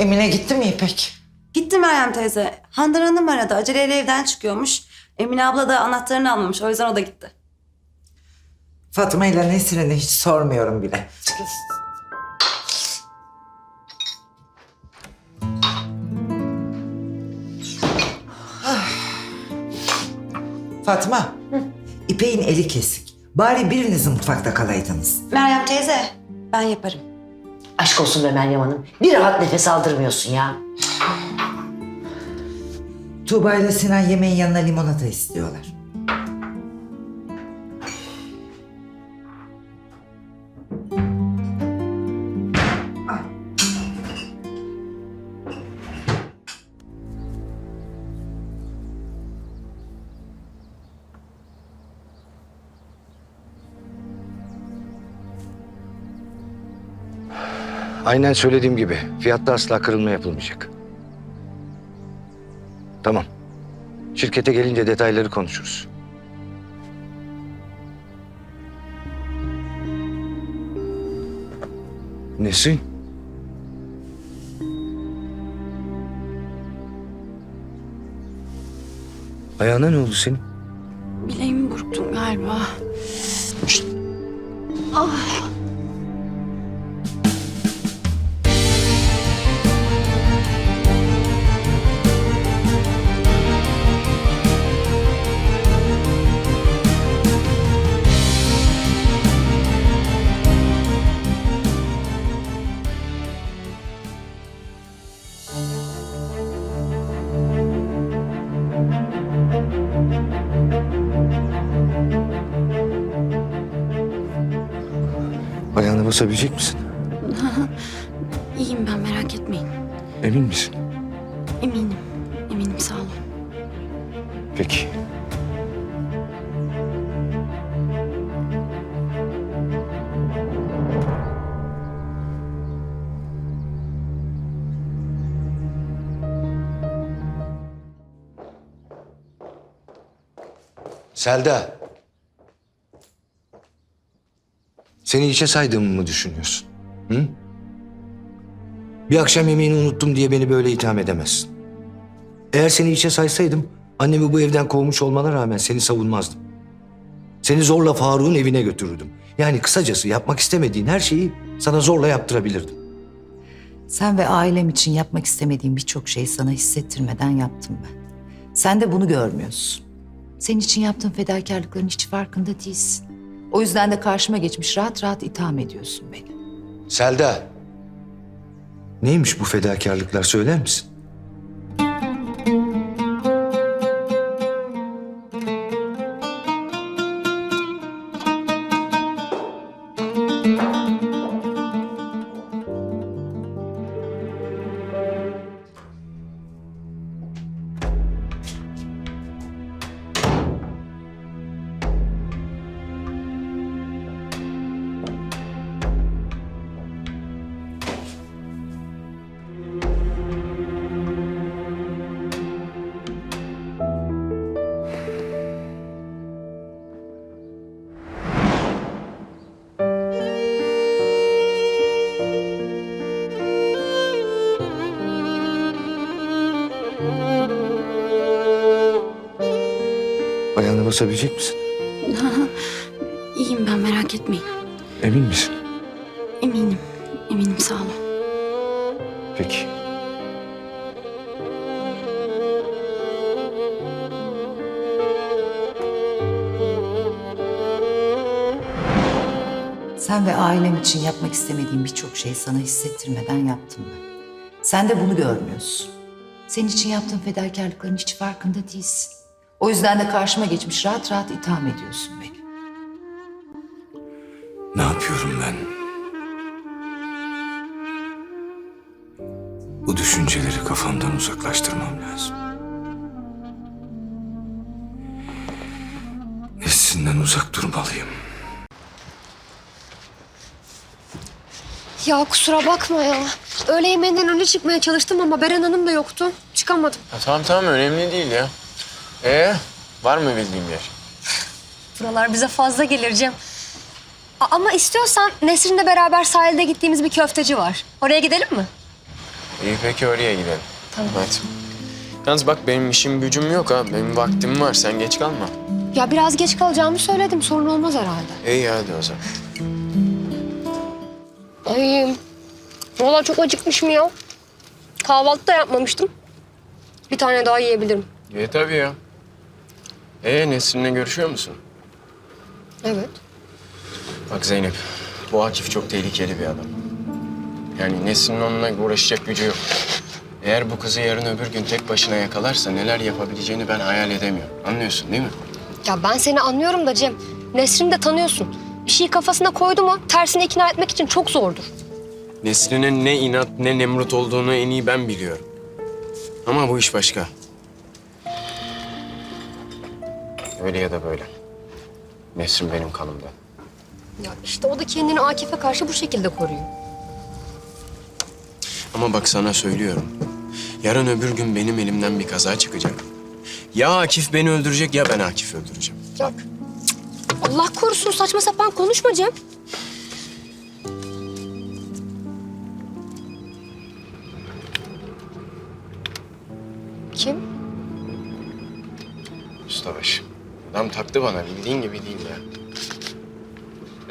Emine gitti mi İpek? Gitti Meryem teyze. Handan Hanım aradı. Aceleyle evden çıkıyormuş. Emine abla da anahtarını almamış. O yüzden o da gitti. Fatma ile Nesrin'i hiç sormuyorum bile. Fatma, İpek'in eli kesik. Bari biriniz mutfakta kalaydınız. Meryem teyze ben yaparım. Aşk olsun be Meryem Hanım. Bir rahat nefes aldırmıyorsun ya. Tuğba ile Sinan yemeğin yanına limonata istiyorlar. Aynen söylediğim gibi fiyatta asla kırılma yapılmayacak. Tamam. Şirkete gelince detayları konuşuruz. Nesin? Ayağına ne oldu senin? Bileğimi burktum galiba. Ayağına basabilecek misin? İyiyim ben merak etmeyin. Emin misin? Eminim. Eminim sağ olun. Peki. Selda. Seni içe saydığımı mı düşünüyorsun? Hı? Bir akşam yemeğini unuttum diye beni böyle itham edemezsin. Eğer seni içe saysaydım annemi bu evden kovmuş olmana rağmen seni savunmazdım. Seni zorla Faruk'un evine götürürdüm. Yani kısacası yapmak istemediğin her şeyi sana zorla yaptırabilirdim. Sen ve ailem için yapmak istemediğim birçok şeyi sana hissettirmeden yaptım ben. Sen de bunu görmüyorsun. Senin için yaptığım fedakarlıkların hiç farkında değilsin. O yüzden de karşıma geçmiş rahat rahat itham ediyorsun beni. Selda. Neymiş bu fedakarlıklar söyler misin? Basabilecek misin? İyiyim ben merak etmeyin. Emin misin? Eminim. Eminim sağ olun. Peki. Sen ve ailem için yapmak istemediğim birçok şeyi sana hissettirmeden yaptım ben. Sen de bunu görmüyorsun. Senin için yaptığım fedakarlıkların hiç farkında değilsin. O yüzden de karşıma geçmiş rahat rahat itham ediyorsun beni. Ne yapıyorum ben? Bu düşünceleri kafamdan uzaklaştırmam lazım. Neslinden uzak durmalıyım. Ya kusura bakma ya. Öğle yemeğinden önce çıkmaya çalıştım ama Beren Hanım da yoktu. Çıkamadım. Ha, tamam tamam önemli değil ya. Ee, var mı bildiğim yer? Buralar bize fazla gelir Cem. A- ama istiyorsan Nesrin'le beraber sahilde gittiğimiz bir köfteci var. Oraya gidelim mi? İyi peki oraya gidelim. Tamam. Hadi. Yalnız bak benim işim gücüm yok ha. Benim vaktim var. Sen geç kalma. Ya biraz geç kalacağımı söyledim. Sorun olmaz herhalde. İyi hadi o zaman. Ay. Valla çok acıkmışım ya. Kahvaltı da yapmamıştım. Bir tane daha yiyebilirim. İyi tabii ya. Ee Nesrin'le görüşüyor musun? Evet. Bak Zeynep, bu Akif çok tehlikeli bir adam. Yani Nesrin'in onunla uğraşacak gücü yok. Eğer bu kızı yarın öbür gün tek başına yakalarsa neler yapabileceğini ben hayal edemiyorum. Anlıyorsun değil mi? Ya ben seni anlıyorum da Cem. Nesrin'i de tanıyorsun. Bir şeyi kafasına koydu mu tersine ikna etmek için çok zordur. Nesrin'in ne inat ne Nemrut olduğunu en iyi ben biliyorum. Ama bu iş başka. Öyle ya da böyle. Nesrin benim kanımda. Ya işte o da kendini Akif'e karşı bu şekilde koruyor. Ama bak sana söylüyorum. Yarın öbür gün benim elimden bir kaza çıkacak. Ya Akif beni öldürecek ya ben Akif'i öldüreceğim. Ya Allah korusun saçma sapan konuşma Cem. Kim? Ustabaşı. Adam taktı bana bildiğin gibi değil ya.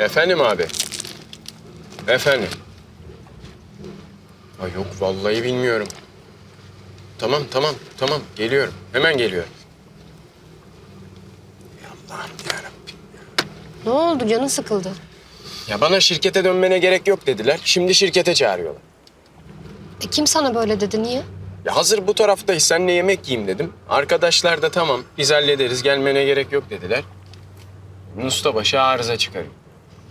Efendim abi. Efendim. Ay yok vallahi bilmiyorum. Tamam tamam tamam geliyorum. Hemen geliyorum. Allah'ım yarabbim. Ne oldu canın sıkıldı? Ya bana şirkete dönmene gerek yok dediler. Şimdi şirkete çağırıyorlar. E kim sana böyle dedi niye? Ya hazır bu taraftayız seninle yemek yiyeyim dedim. Arkadaşlar da tamam biz hallederiz gelmene gerek yok dediler. Ustabaşı arıza çıkarıyor.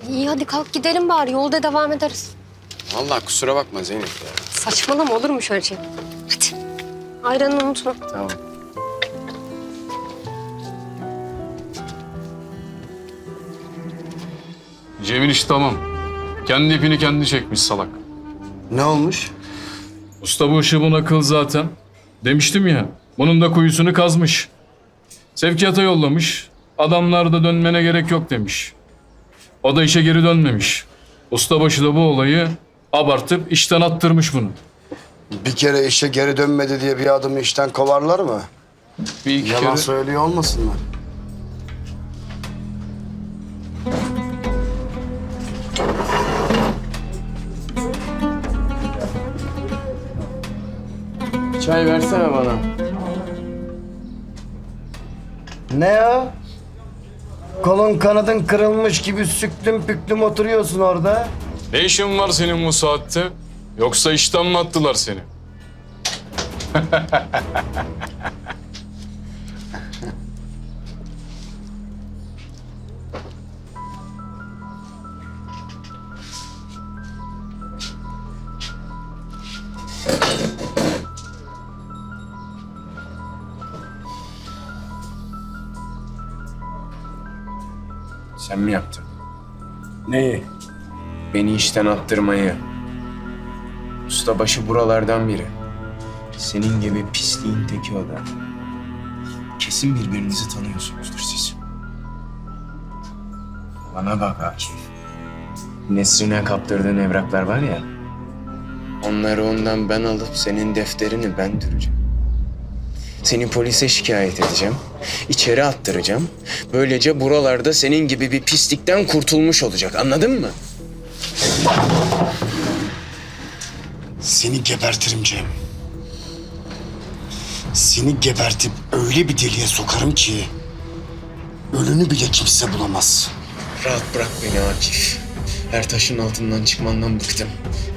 İyi hadi kalk gidelim bari yolda devam ederiz. Vallahi kusura bakma Zeynep ya. Saçmalama olur mu şöyle şey? Hadi. Ayranı unutma. Tamam. Cem'in işi tamam. Kendi ipini kendi çekmiş salak. Ne olmuş? Usta bu işi buna kıl zaten. Demiştim ya, bunun da kuyusunu kazmış. Sevkiyata yollamış. Adamlar da dönmene gerek yok demiş. O da işe geri dönmemiş. Ustabaşı da bu olayı abartıp işten attırmış bunu. Bir kere işe geri dönmedi diye bir adamı işten kovarlar mı? Bir iki Yalan kere... söylüyor olmasınlar. Çay versene bana. Ne o? Kolun kanadın kırılmış gibi süklüm püklüm oturuyorsun orada. Ne işin var senin bu saatte? Yoksa işten mi attılar seni? Sen mi yaptın? Neyi? Beni işten attırmayı. Ustabaşı buralardan biri. Senin gibi pisliğin teki o da. Kesin birbirinizi tanıyorsunuzdur siz. Bana bak Akif. Nesrine kaptırdığın evraklar var ya. Onları ondan ben alıp senin defterini ben düreceğim. Seni polise şikayet edeceğim. içeri attıracağım. Böylece buralarda senin gibi bir pislikten kurtulmuş olacak. Anladın mı? Seni gebertirim Cem. Seni gebertip öyle bir deliğe sokarım ki... ...ölünü bile kimse bulamaz. Rahat bırak beni Akif. Her taşın altından çıkmandan bıktım.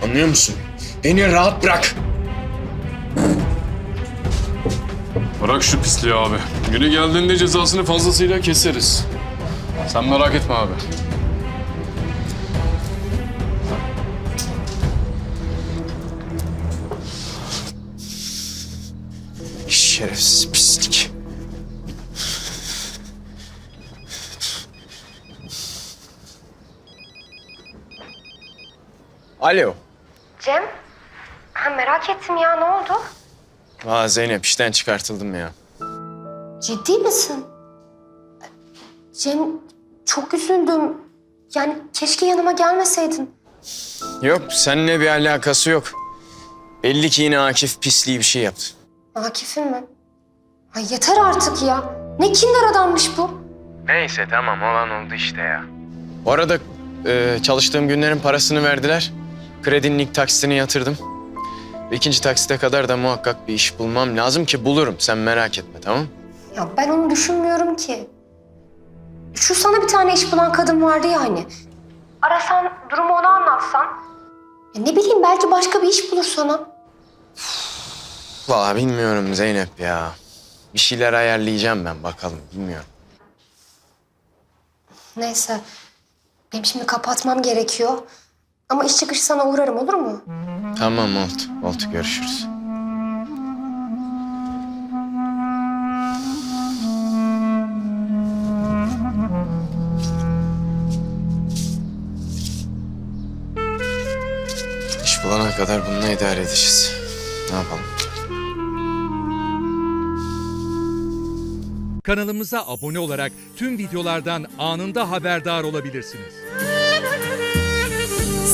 Anlıyor musun? Beni rahat bırak. Bırak şu pisliği abi. Günü geldiğinde cezasını fazlasıyla keseriz. Sen merak etme abi. Şerefsiz pislik. Alo. Cem? Ha, merak ettim ya ne oldu? Aa Zeynep işten çıkartıldım ya. Ciddi misin? Cem çok üzüldüm. Yani keşke yanıma gelmeseydin. Yok seninle bir alakası yok. Belli ki yine Akif pisliği bir şey yaptı. Akif'in mi? Ay yeter artık ya. Ne kinder adammış bu. Neyse tamam olan oldu işte ya. Bu arada e, çalıştığım günlerin parasını verdiler. Kredinin ilk taksitini yatırdım. İkinci taksite kadar da muhakkak bir iş bulmam lazım ki bulurum. Sen merak etme tamam Ya ben onu düşünmüyorum ki. Şu sana bir tane iş bulan kadın vardı ya hani. Arasan, durumu ona anlatsan. Ya ne bileyim belki başka bir iş bulur sana. Vallahi bilmiyorum Zeynep ya. Bir şeyler ayarlayacağım ben bakalım bilmiyorum. Neyse. Benim şimdi kapatmam gerekiyor. Ama iş çıkışı sana uğrarım olur mu? Tamam oldu. Oldu görüşürüz. İş bulana kadar bununla idare edeceğiz. Ne yapalım? Kanalımıza abone olarak tüm videolardan anında haberdar olabilirsiniz.